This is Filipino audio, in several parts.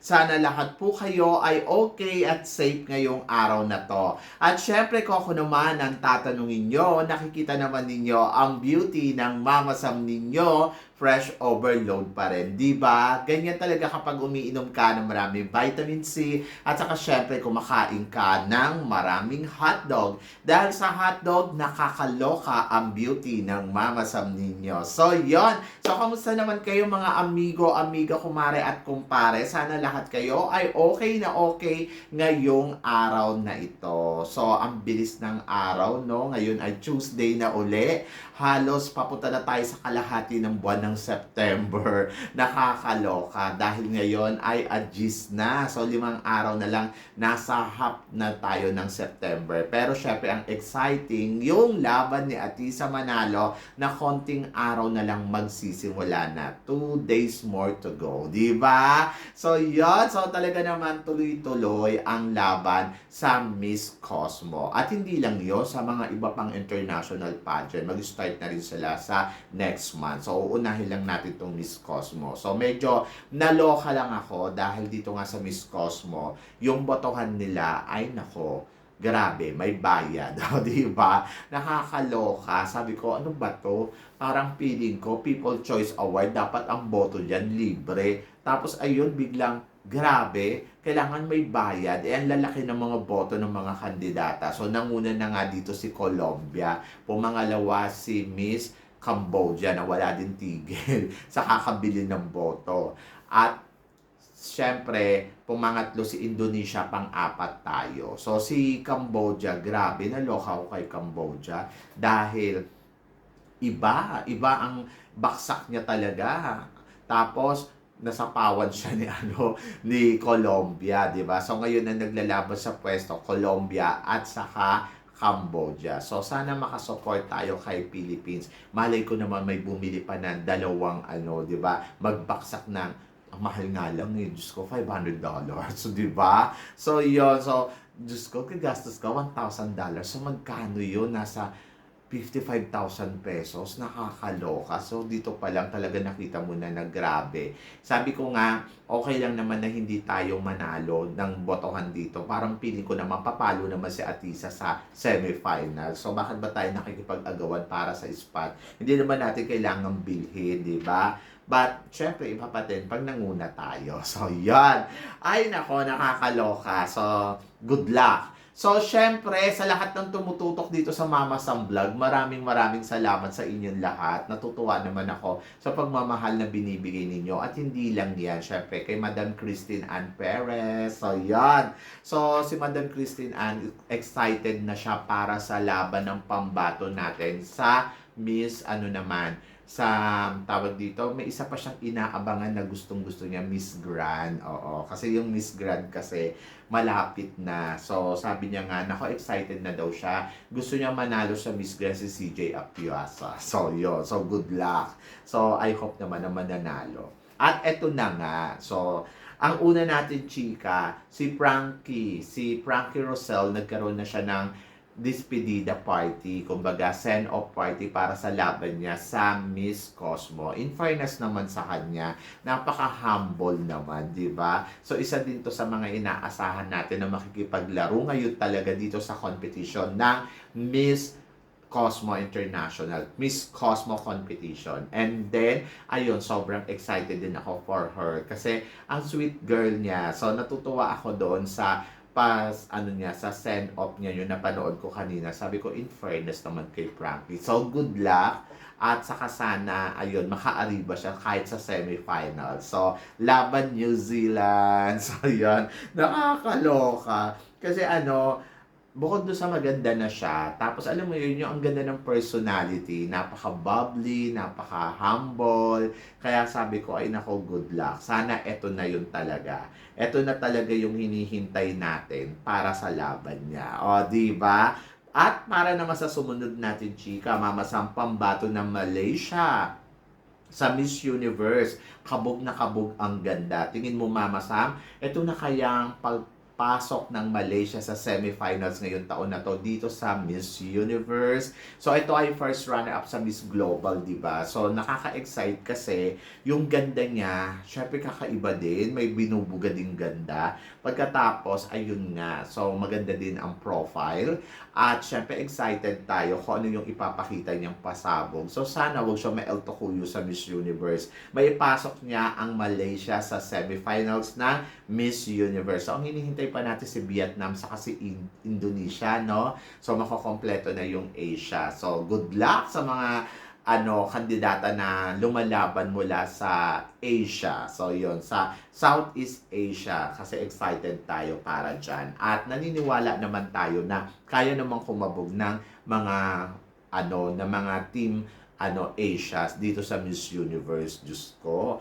Sana lahat po kayo ay okay at safe ngayong araw na to. At syempre ko ako naman ang tatanungin nyo, nakikita naman ninyo ang beauty ng Mama Sam ninyo fresh overload pa rin. Ba? Ganyan talaga kapag umiinom ka ng maraming vitamin C at saka syempre kumakain ka ng maraming hotdog. Dahil sa hotdog, nakakaloka ang beauty ng Mama Sam ninyo. So, yon. So, kamusta naman kayo mga amigo, amiga, kumare at kumpare? Sana lahat kayo ay okay na okay ngayong araw na ito. So, ang bilis ng araw, no? Ngayon ay Tuesday na uli. Halos papunta na tayo sa kalahati ng buwan ng September. Nakakaloka dahil ngayon ay Agis na. So, limang araw na lang nasa half na tayo ng September. Pero syempre, ang exciting, yung laban ni Atisa Manalo na konting araw na lang magsisimula na. Two days more to go. Di ba? So, yun. So, talaga naman tuloy-tuloy ang laban sa Miss Cosmo. At hindi lang yun, sa mga iba pang international pageant. Mag-start na rin sila sa next month. So, uunahin lang natin itong Miss Cosmo. So, medyo naloka lang ako dahil dito nga sa Miss Cosmo, yung botohan nila ay nako, grabe, may bayad. O, di ba? Nakakaloka. Sabi ko, ano ba to? Parang feeling ko, People Choice Award, dapat ang boto dyan libre. Tapos, ayun, biglang, grabe, kailangan may bayad. Eh, ang lalaki ng mga boto ng mga kandidata. So, nanguna na nga dito si Colombia. Pumangalawa si Miss Cambodia na wala din tigil sa kakabili ng boto. At Siyempre, pumangatlo si Indonesia, pang-apat tayo. So, si Cambodia, grabe, naloka ko kay Cambodia dahil iba, iba ang baksak niya talaga. Tapos, nasapawan siya ni ano ni Colombia, 'di ba? So ngayon na naglalaban sa pwesto Colombia at saka Cambodia. So sana makasupport tayo kay Philippines. Malay ko naman may bumili pa ng dalawang ano, 'di ba? Magbaksak ng ang mahal nga lang eh, Diyos ko, $500. So, di ba? So, yun. So, Diyos ko, kagastos ka $1,000. So, magkano yun? Nasa 55,000 pesos. Nakakaloka. So, dito pa lang talaga nakita mo na na grabe. Sabi ko nga, okay lang naman na hindi tayo manalo ng botohan dito. Parang feeling ko naman, papalo naman si Atisa sa semifinal. So, bakit ba tayo nakikipag-agawan para sa spot? Hindi naman natin kailangan bilhin, di ba? But, syempre, iba pa din pag nanguna tayo. So, yan. Ay, nako, nakakaloka. So, good luck. So, syempre, sa lahat ng tumututok dito sa Mama Sam Vlog, maraming maraming salamat sa inyong lahat. Natutuwa naman ako sa pagmamahal na binibigay ninyo. At hindi lang yan, syempre, kay Madam Christine Ann Perez. So, yan. So, si Madam Christine Ann, excited na siya para sa laban ng pambato natin sa Miss, ano naman, sa tawag dito, may isa pa siyang inaabangan na gustong gusto niya, Miss Grand. Oo, kasi yung Miss Grand kasi malapit na. So, sabi niya nga, nako excited na daw siya. Gusto niya manalo sa Miss Grand si CJ Apiasa. So, yun. So, good luck. So, I hope naman na mananalo. At eto na nga. So, ang una natin, chika, si Frankie. Si Frankie Rosell, nagkaroon na siya ng despedida party, kumbaga send-off party para sa laban niya sa Miss Cosmo. In fairness naman sa kanya, napaka-humble naman, di ba? So isa din to sa mga inaasahan natin na makikipaglaro ngayon talaga dito sa competition ng Miss Cosmo International, Miss Cosmo Competition. And then, ayun, sobrang excited din ako for her kasi ang sweet girl niya. So natutuwa ako doon sa pas ano niya sa send off niya yung napanood ko kanina. Sabi ko in fairness naman kay Frankie. So good luck. At saka sana ayun makaariba siya kahit sa semifinal. So laban New Zealand. So yun. Nakakaloka. Kasi ano bukod doon sa maganda na siya, tapos alam mo yun, yung ang ganda ng personality, napaka-bubbly, napaka-humble, kaya sabi ko, ay nako, good luck. Sana eto na yun talaga. Eto na talaga yung hinihintay natin para sa laban niya. O, di ba? At para naman sa sumunod natin, chika, mamasampang bato ng Malaysia. sa Miss Universe. Kabog na kabog ang ganda. Tingin mo, Mama Sam, ito na kayang pagpasok ng Malaysia sa semifinals ngayon taon na to dito sa Miss Universe. So ito ay first runner-up sa Miss Global, di ba? So nakaka-excite kasi yung ganda niya, syempre kakaiba din, may binubuga din ganda. Pagkatapos, ayun nga, so maganda din ang profile. At syempre excited tayo kung ano yung ipapakita niyang pasabog. So sana wag siya ma-El Tocuyo sa Miss Universe. May ipasok niya ang Malaysia sa semifinals ng Miss Universe. So ang hinihintay pa natin si Vietnam sa si In- Indonesia, no? So makokompleto na yung Asia. So good luck sa mga ano kandidata na lumalaban mula sa Asia. So yon sa Southeast Asia kasi excited tayo para diyan. At naniniwala naman tayo na kaya namang kumabog ng mga ano na mga team ano Asia dito sa Miss Universe. Diyos ko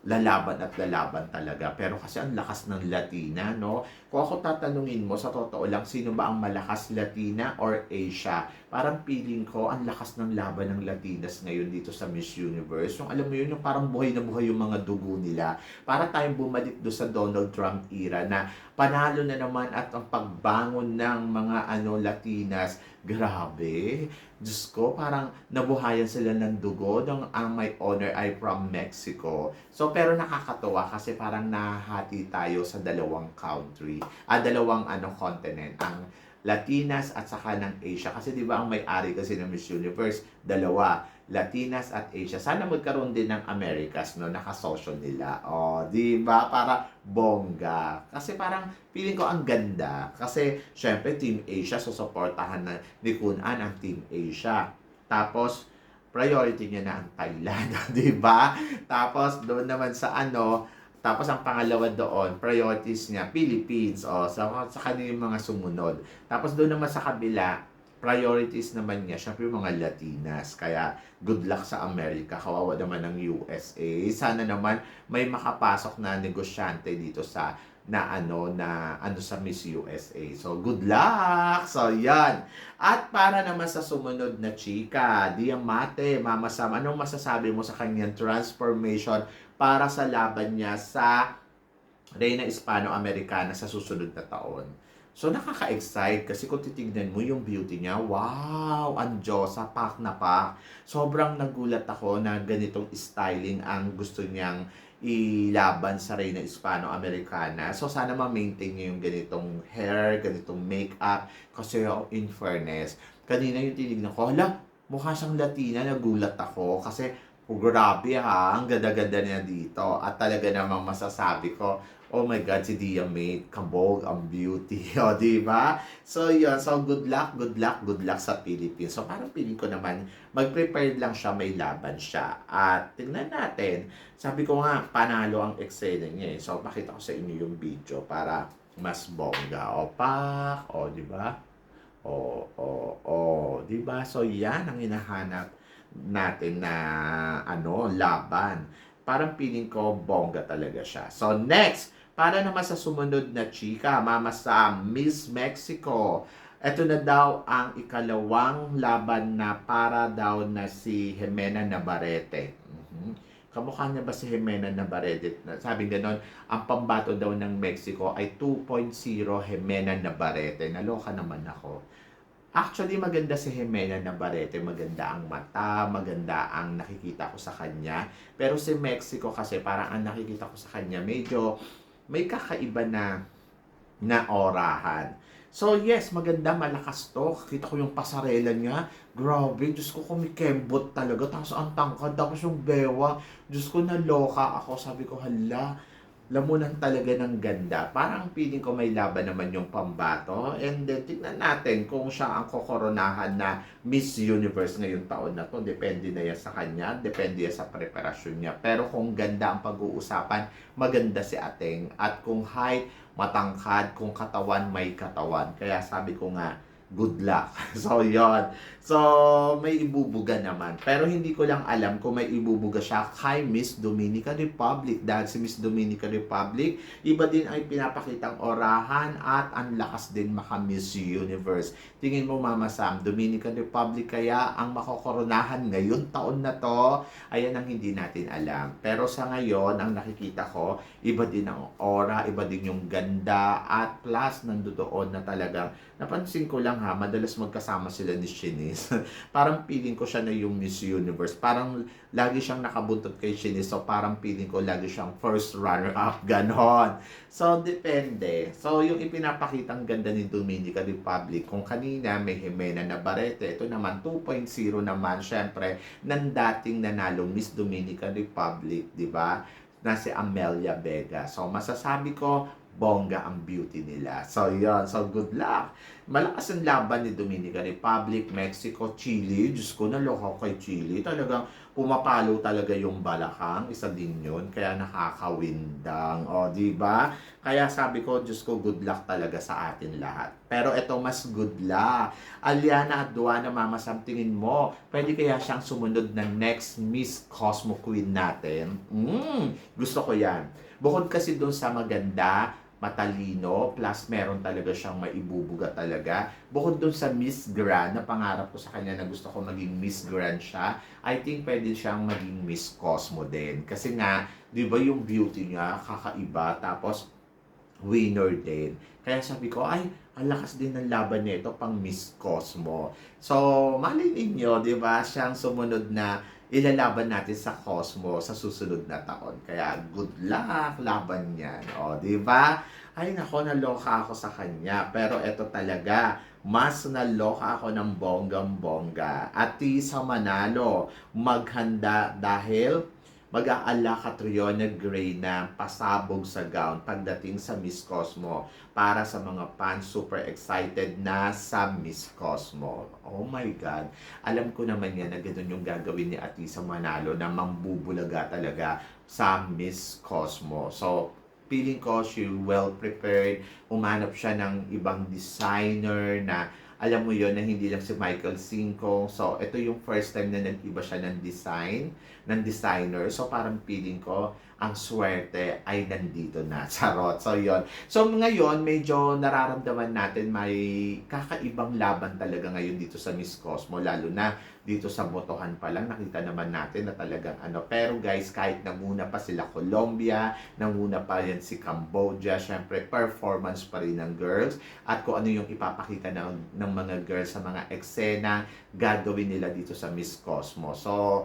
lalaban at lalaban talaga. Pero kasi ang lakas ng Latina, no? Kung ako tatanungin mo, sa totoo lang, sino ba ang malakas Latina or Asia? Parang feeling ko, ang lakas ng laban ng Latinas ngayon dito sa Miss Universe. Yung alam mo yun, yung parang buhay na buhay yung mga dugo nila. Para tayong bumalik do sa Donald Trump era na panalo na naman at ang pagbangon ng mga ano Latinas, grabe. Diyos ko, parang nabuhayan sila ng dugo ng ang may honor ay from Mexico. So, pero nakakatuwa kasi parang nahati tayo sa dalawang country, ah, dalawang ano continent, ang Latinas at saka ng Asia. Kasi di ba ang may-ari kasi ng Miss Universe, dalawa, Latinas at Asia. Sana magkaroon din ng Americas, no? Nakasosyo nila. O, di ba? Para bongga. Kasi parang feeling ko ang ganda. Kasi, syempre, Team Asia, susuportahan na ni Kun An ang Team Asia. Tapos, priority niya na ang Thailand, di ba? Tapos, doon naman sa ano, tapos ang pangalawa doon, priorities niya, Philippines. O, sa, sa kanila mga sumunod. Tapos doon naman sa kabila, priorities naman niya, syempre yung mga Latinas. Kaya good luck sa Amerika. Kawawa naman ng USA. Sana naman may makapasok na negosyante dito sa na ano na ano sa Miss USA. So good luck. So yan. At para naman sa sumunod na chika, Diamante, Mama Sam, anong masasabi mo sa kanyang transformation para sa laban niya sa Reina Hispano-Americana sa susunod na taon? So, nakaka-excite kasi kung titignan mo yung beauty niya, wow, ang Diyosa, pak na pak. Sobrang nagulat ako na ganitong styling ang gusto niyang ilaban sa Reina Hispano-Americana. So, sana ma-maintain niya yung ganitong hair, ganitong makeup. Kasi, oh, in fairness, kanina yung tinignan ko, hala, mukha siyang Latina, nagulat ako. Kasi, oh, grabe ha, ang ganda-ganda niya dito. At talaga namang masasabi ko, oh my God, si Dia May, kabog, ang beauty. O, di ba? So, yun. So, good luck, good luck, good luck sa Philippines. So, parang piling ko naman, mag-prepared lang siya, may laban siya. At, tingnan natin. Sabi ko nga, panalo ang eksena niya eh. So, pakita ko sa inyo yung video para mas bongga. O, pak. O, di ba? O, o, o. Di ba? So, yan ang hinahanap natin na, ano, laban. Parang piling ko, bongga talaga siya. So, next, para naman sa sumunod na chika, Mama Sam, Miss Mexico. Ito na daw ang ikalawang laban na para daw na si Jimena Navarrete. Mhm. Kamukha niya ba si Jimena Navarrete? Sabi ganon, ang pambato daw ng Mexico ay 2.0 Jimena Navarrete. Naloka naman ako. Actually, maganda si Jimena Navarrete. Maganda ang mata, maganda ang nakikita ko sa kanya. Pero si Mexico kasi parang ang nakikita ko sa kanya medyo may kakaiba na na orahan. So yes, maganda, malakas to. Kita ko yung pasarela niya. Grabe, Diyos ko kumikembot talaga. Tapos ang tangkad, tapos yung bewa. Diyos ko naloka ako. Sabi ko, hala, lamunan talaga ng ganda. Parang feeling ko may laban naman yung pambato. And then, tignan natin kung siya ang kokoronahan na Miss Universe ngayong taon na to. Depende na yan sa kanya. Depende yan sa preparasyon niya. Pero kung ganda ang pag-uusapan, maganda si Ateng. At kung height, matangkad, kung katawan, may katawan. Kaya sabi ko nga, good luck. So, yon So, may ibubuga naman. Pero hindi ko lang alam kung may ibubuga siya kay Miss Dominican Republic. Dahil si Miss Dominican Republic, iba din ay pinapakitang orahan at ang lakas din maka Miss Universe. Tingin mo, Mama Sam, Dominican Republic kaya ang makokoronahan ngayon taon na to? Ayan ang hindi natin alam. Pero sa ngayon, ang nakikita ko, iba din ang aura, iba din yung ganda, at plus, nandoon na talagang, napansin ko lang ha, madalas magkasama sila ni Shanice. parang feeling ko siya na yung Miss Universe. Parang lagi siyang nakabuntot kay Shanice, so parang feeling ko lagi siyang first runner-up, ganon. So, depende. So, yung ipinapakitang ganda ni Dominica Republic, kung kanina may Jimena Navarrete, ito naman 2.0 naman, syempre, ng dating nanalong Miss Dominica Republic, di ba? Na si Amelia Vega. So, masasabi ko, bongga ang beauty nila. So, yun. So, good luck. Malakas ang laban ni Dominican Republic, Mexico, Chile. Diyos ko, naloko kay Chile. Talagang pumapalo talaga yung balakang. Isa din yun. Kaya nakakawindang. O, di ba? Kaya sabi ko, Diyos ko, good luck talaga sa atin lahat. Pero ito, mas good luck. Aliana at Duana, Mama tingin mo, pwede kaya siyang sumunod ng next Miss Cosmo Queen natin? Mm, gusto ko yan. Bukod kasi doon sa maganda, matalino, plus meron talaga siyang maibubuga talaga. Bukod doon sa Miss Grand, na pangarap ko sa kanya na gusto ko maging Miss Grand siya, I think pwede siyang maging Miss Cosmo din. Kasi nga, di ba yung beauty niya, kakaiba, tapos winner din. Kaya sabi ko, ay, ang lakas din ng laban nito pang Miss Cosmo. So, malay ninyo, di ba, siyang sumunod na ilalaban natin sa Cosmo sa susunod na taon. Kaya good luck, laban yan. O, di ba? Ay, nako, naloka ako sa kanya. Pero ito talaga, mas naloka ako ng bonggang-bongga. At sa Manalo, maghanda dahil mag-aala Catriona Gray na pasabog sa gown pagdating sa Miss Cosmo para sa mga fans super excited na sa Miss Cosmo. Oh my God. Alam ko naman yan na ganun yung gagawin ni Atisa Manalo na mambubulaga talaga sa Miss Cosmo. So, feeling ko she well prepared. Umanap siya ng ibang designer na alam mo yon na hindi lang si Michael Cinco. So, ito yung first time na nag-iba siya ng design, ng designer. So, parang feeling ko, ang swerte ay nandito na. Charot. So, yon So, ngayon, medyo nararamdaman natin may kakaibang laban talaga ngayon dito sa Miss Cosmo. Lalo na dito sa botohan pa lang, nakita naman natin na talagang ano. Pero guys, kahit nanguna pa sila Colombia, nanguna pa yan si Cambodia, syempre performance pa rin ng girls. At kung ano yung ipapakita ng, ng mga girls sa mga eksena, gagawin nila dito sa Miss Cosmo. So,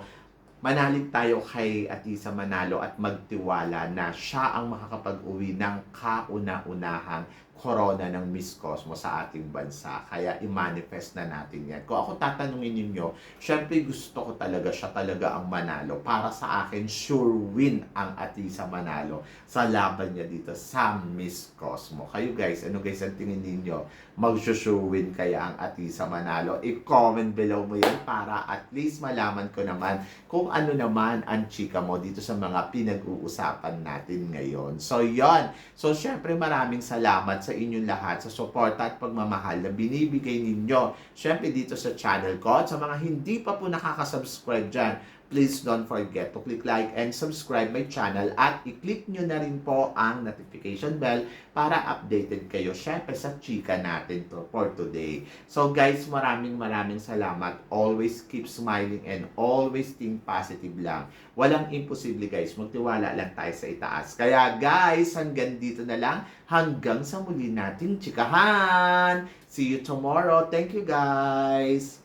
manalig tayo kay Atisa Manalo at magtiwala na siya ang makakapag-uwi ng kauna-unahang corona ng Miss Cosmo sa ating bansa. Kaya i-manifest na natin yan. Kung ako tatanungin ninyo, syempre gusto ko talaga siya talaga ang manalo. Para sa akin, sure win ang Atisa Manalo sa laban niya dito sa Miss Cosmo. Kayo guys, ano guys ang tingin ninyo? Mag-sure win kaya ang Atisa Manalo? I-comment below mo yan para at least malaman ko naman kung ano naman ang chika mo dito sa mga pinag-uusapan natin ngayon. So, yon So, syempre maraming salamat sa inyong lahat sa suporta at pagmamahal na binibigay ninyo. Syempre dito sa channel ko at sa mga hindi pa po nakaka-subscribe dyan, please don't forget to click like and subscribe my channel at i-click nyo na rin po ang notification bell para updated kayo syempre sa chika natin to for today. So guys, maraming maraming salamat. Always keep smiling and always think positive lang. Walang imposible guys. Magtiwala lang tayo sa itaas. Kaya guys, hanggang dito na lang. Hanggang sa muli nating chikahan. See you tomorrow. Thank you guys.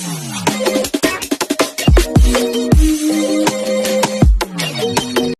Thank you.